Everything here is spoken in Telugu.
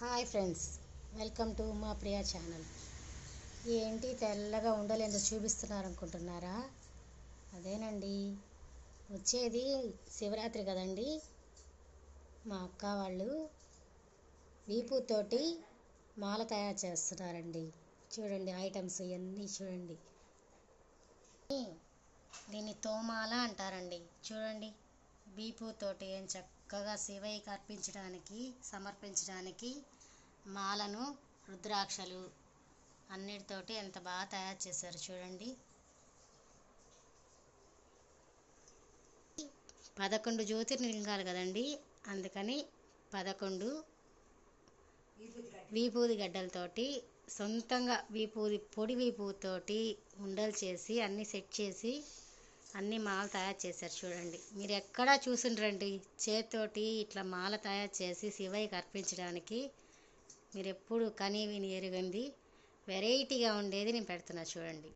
హాయ్ ఫ్రెండ్స్ వెల్కమ్ టు మా ప్రియా ఛానల్. ఏంటి తెల్లగా ఉండలేదో చూపిస్తున్నారు అనుకుంటున్నారా అదేనండి వచ్చేది శివరాత్రి కదండి. మా అక్క వాళ్ళు వీపుతోటి మాల తయారు చేస్తున్నారండి. చూడండి ఐటమ్స్ ఇవన్నీ చూడండి. దీన్ని తోమాల అంటారండి. చూడండి. బీపుతోటి చక్కగా శివయ్యకి అర్పించడానికి సమర్పించడానికి మాలను రుద్రాక్షలు అన్నిటితోటి ఎంత బాగా తయారు చేశారు చూడండి. పదకొండు జ్యోతిర్లింగాలు కదండి. అందుకని పదకొండు వీపూది గడ్డలతోటి సొంతంగా వీపూది పొడి వీపుతోటి ఉండలు చేసి అన్నీ సెట్ చేసి అన్ని మాల తయారు చేశారు చూడండి. మీరు ఎక్కడా చూసిండ్రండి. చేతితోటి ఇట్లా మాల తయారు చేసి శివయ్యకి అర్పించడానికి మీరు ఎప్పుడు కనీ విని ఎరుగంది వెరైటీగా ఉండేది నేను పెడుతున్నా చూడండి.